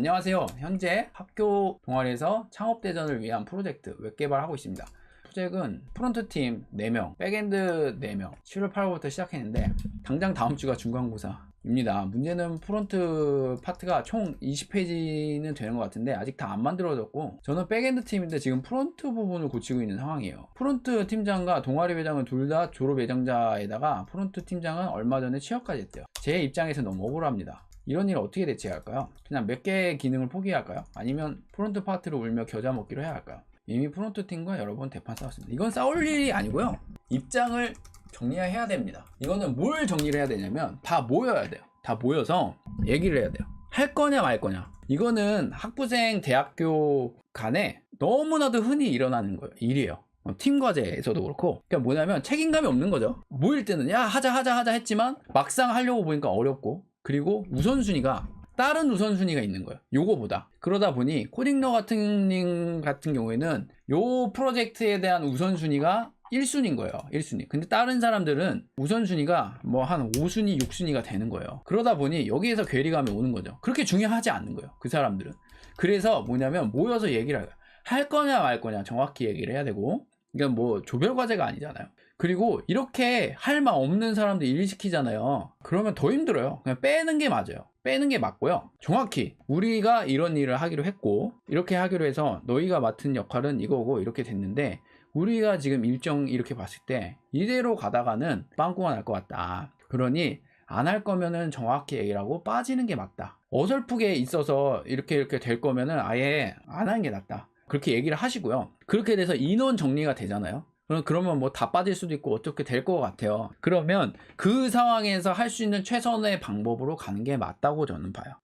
안녕하세요. 현재 학교 동아리에서 창업대전을 위한 프로젝트 웹 개발하고 있습니다. 프로젝트는 프론트팀 4명, 백엔드 4명, 7월 8월부터 시작했는데 당장 다음 주가 중간고사입니다. 문제는 프론트 파트가 총 20페이지는 되는 것 같은데 아직 다 안 만들어졌고 저는 백엔드 팀인데 지금 프론트 부분을 고치고 있는 상황이에요. 프론트 팀장과 동아리 회장은 둘 다 졸업 예정자에다가 프론트 팀장은 얼마 전에 취업까지 했대요. 제 입장에서 너무 억울합니다. 이런 일을 어떻게 대체할까요? 그냥 몇 개의 기능을 포기할까요? 아니면 프론트 파트를 울며 겨자 먹기로 해야 할까요? 이미 프론트 팀과 여러 번 대판 싸웠습니다. 이건 싸울 일이 아니고요. 입장을 정리해야 됩니다. 이거는 뭘 정리를 해야 되냐면 다 모여야 돼요. 다 모여서 얘기를 해야 돼요. 할 거냐 말 거냐. 이거는 학부생 대학교 간에 너무나도 흔히 일어나는 거예요. 일이에요. 어, 팀 과제에서도 그렇고 그러니까 뭐냐면 책임감이 없는 거죠 모일 때는 야 하자 하자 하자 했지만 막상 하려고 보니까 어렵고 그리고 우선순위가 다른 우선순위가 있는 거예요. 요거보다. 그러다 보니 코딩러 같은 같은 경우에는 요 프로젝트에 대한 우선순위가 1순위인 거예요. 1순위. 근데 다른 사람들은 우선순위가 뭐 한 5순위 6순위가 되는 거예요. 그러다 보니 여기에서 괴리감이 오는 거죠. 그렇게 중요하지 않는 거예요. 그 사람들은. 그래서 뭐냐면 모여서 얘기를 할 거냐 말 거냐 정확히 얘기를 해야 되고 이건 뭐 조별 과제가 아니잖아요. 그리고 이렇게 할 말 없는 사람들 일 시키잖아요. 그러면 더 힘들어요. 그냥 빼는 게 맞아요. 빼는 게 맞고요. 정확히 우리가 이런 일을 하기로 했고 이렇게 하기로 해서 너희가 맡은 역할은 이거고 이렇게 됐는데 우리가 지금 일정 이렇게 봤을 때 이대로 가다가는 빵꾸가 날 것 같다. 그러니 안 할 거면은 정확히 얘기를 하고 빠지는 게 맞다. 어설프게 있어서 이렇게 이렇게 될 거면은 아예 안 하는 게 낫다. 그렇게 얘기를 하시고요. 그렇게 돼서 인원 정리가 되잖아요. 그러면 뭐 다 빠질 수도 있고 어떻게 될 것 같아요. 그러면 그 상황에서 할 수 있는 최선의 방법으로 가는 게 맞다고 저는 봐요.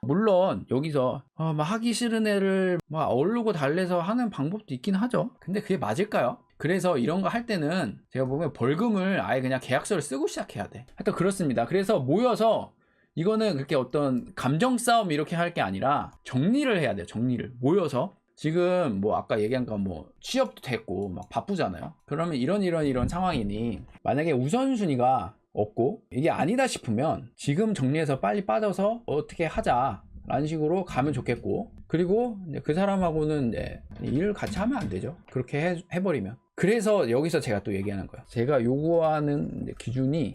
물론 여기서 어, 막 하기 싫은 애를 막 어울르고 달래서 하는 방법도 있긴 하죠. 근데 그게 맞을까요? 그래서 이런 거 할 때는 제가 보면 벌금을 아예 그냥 계약서를 쓰고 시작해야 돼. 하여튼 그렇습니다. 그래서 모여서 이거는 그렇게 어떤 감정 싸움 이렇게 할 게 아니라 정리를 해야 돼요. 정리를 모여서 지금 뭐 아까 얘기한 거 뭐 취업도 됐고 막 바쁘잖아요. 그러면 이런 이런 이런 상황이니 만약에 우선순위가 없고 이게 아니다 싶으면 지금 정리해서 빨리 빠져서 어떻게 하자. 라는 식으로 가면 좋겠고 그리고 그 사람하고는 이제 일을 같이 하면 안 되죠. 그렇게 해, 해버리면. 그래서 여기서 제가 또 얘기하는 거예요. 제가 요구하는 기준이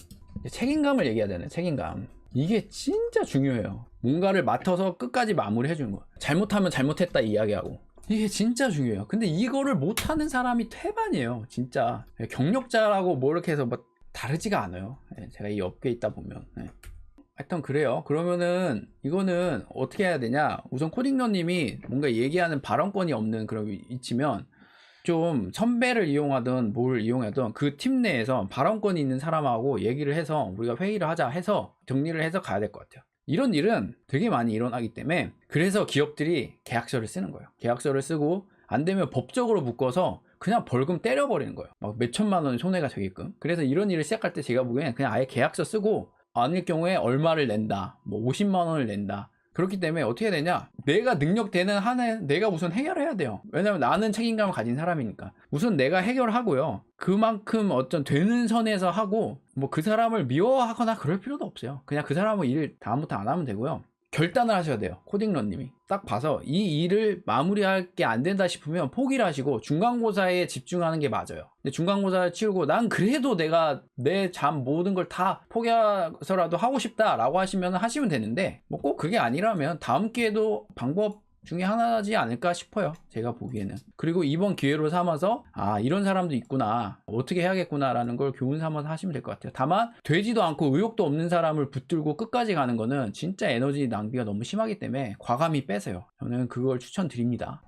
책임감을 얘기하잖아요 책임감. 이게 진짜 중요해요. 뭔가를 맡아서 끝까지 마무리 해 주는 거예요 잘못하면 잘못했다 이야기하고 이게 진짜 중요해요. 근데 이거를 못하는 사람이 태반이에요. 진짜. 경력자라고 뭐 이렇게 해서 뭐 다르지가 않아요. 예, 제가 이 업계에 있다 보면. 예. 하여튼 그래요. 그러면은 이거는 어떻게 해야 되냐. 우선 코딩러님이 뭔가 얘기하는 발언권이 없는 그런 위치면 좀 선배를 이용하든 뭘 이용하든 그 팀 내에서 발언권이 있는 사람하고 얘기를 해서 우리가 회의를 하자 해서 정리를 해서 가야 될 것 같아요. 이런 일은 되게 많이 일어나기 때문에 그래서 기업들이 계약서를 쓰는 거예요. 계약서를 쓰고 안 되면 법적으로 묶어서 그냥 벌금 때려버리는 거예요. 막 몇천만 원 손해가 되게끔. 그래서 이런 일을 시작할 때 제가 보기엔 그냥 아예 계약서 쓰고 아닐 경우에 얼마를 낸다. 뭐 50만 원을 낸다. 그렇기 때문에 어떻게 되냐? 내가 능력되는 한에 내가 우선 해결해야 돼요. 왜냐면 나는 책임감을 가진 사람이니까. 우선 내가 해결하고요. 그만큼 어떤 되는 선에서 하고 뭐 그 사람을 미워하거나 그럴 필요도 없어요. 그냥 그 사람은 일 다음부터 안 하면 되고요. 결단을 하셔야 돼요. 코딩런님이. 딱 봐서 이 일을 마무리할 게 안 된다 싶으면 포기를 하시고 중간고사에 집중하는 게 맞아요. 근데 중간고사를 치우고 난 그래도 내가 내 잠 모든 걸 다 포기해서라도 하고 싶다 라고 하시면 하시면 되는데 뭐 꼭 그게 아니라면 다음 기회도 방법 중에 하나지 않을까 싶어요. 제가 보기에는. 그리고 이번 기회로 삼아서 아 이런 사람도 있구나. 어떻게 해야겠구나라는 걸 교훈 삼아서 하시면 될 것 같아요. 다만 되지도 않고 의욕도 없는 사람을 붙들고 끝까지 가는 거는 진짜 에너지 낭비가 너무 심하기 때문에 과감히 빼세요. 저는 그걸 추천드립니다.